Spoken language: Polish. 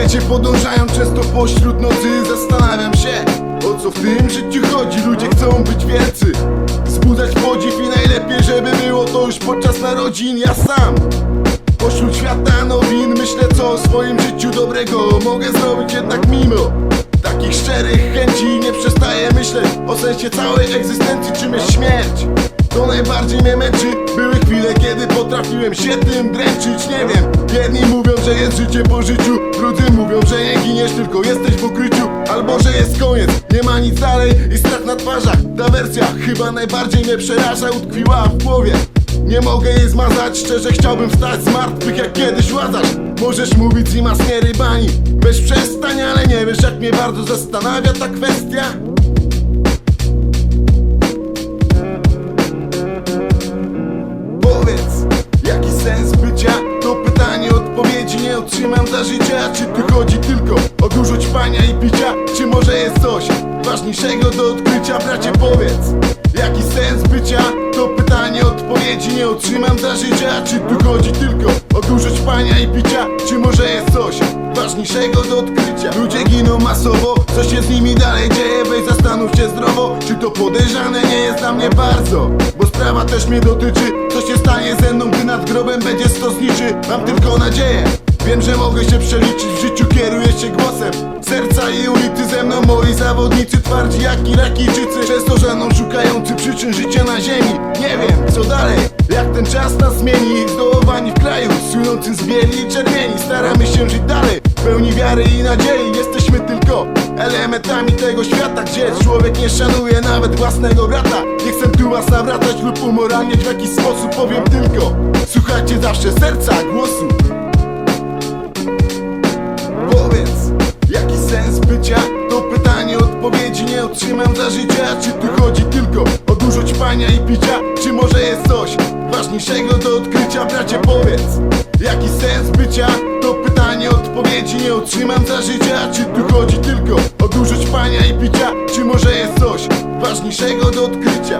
świecie podążając często pośród nocy. Zastanawiam się, o co w tym życiu chodzi. Ludzie chcą być wielcy Wzbudzać podziw i najlepiej, żeby było to już podczas narodzin. Ja sam Pośród świata nowin myślę co o swoim życiu dobrego mogę zrobić. Jednak mimo Takich szczerych chęci nie przestaję myśleć o sensie całej egzystencji. Czym jest śmierć To najbardziej mnie męczy Były chwile kiedy potrafiłem się tym dręczyć. Nie wiem, jedni mówią, że jest życie po życiu Drudzy mówią, że nie giniesz tylko jesteś w ukryciu. Albo, że jest koniec, nie ma nic dalej i strach na twarzach. Ta wersja chyba najbardziej mnie przeraża Utkwiła w głowie. Nie mogę jej zmazać, szczerze chciałbym wstać z martwych jak kiedyś łazarz Możesz mówić z mas nie rybani Bez przestań, ale nie wiesz jak mnie bardzo zastanawia ta kwestia otrzymam za życia Czy tu chodzi tylko o dużo ćpania i picia? Czy może jest coś ważniejszego do odkrycia? Bracie powiedz, jaki sens bycia? To pytanie odpowiedzi nie otrzymam za życia Czy tu chodzi tylko o dużo ćpania i picia? Czy może jest coś ważniejszego do odkrycia? Ludzie giną masowo, co się z nimi dalej dzieje? Weź zastanów się zdrowo, czy to podejrzane nie jest dla mnie bardzo Bo sprawa też mnie dotyczy, co się stanie ze mną, gdy nad grobem będzie stosniczy Mam tylko nadzieję Wiem, że mogę się przeliczyć, w życiu kieruję się głosem. Serca i ulicy ze mną moi zawodnicy Twardzi jak Irakijczycy Często żaną szukający przyczyn życia na ziemi. Nie wiem, co dalej, jak ten czas nas zmieni. Zdołowani w kraju, słynącym z bieli i czerwieni. Staramy się żyć dalej, pełni wiary i nadziei. Jesteśmy tylko elementami tego świata Gdzie człowiek nie szanuje nawet własnego brata. Nie chcę tu was nawracać lub umoralniać w jakiś sposób Powiem tylko, słuchajcie zawsze serca, głosu jedzenia i picia Czy może jest coś ważniejszego do odkrycia? Bracie powiedz, jaki sens bycia? To pytanie odpowiedzi nie otrzymam za życia Czy tu chodzi tylko o dużo śpania i picia? Czy może jest coś ważniejszego do odkrycia?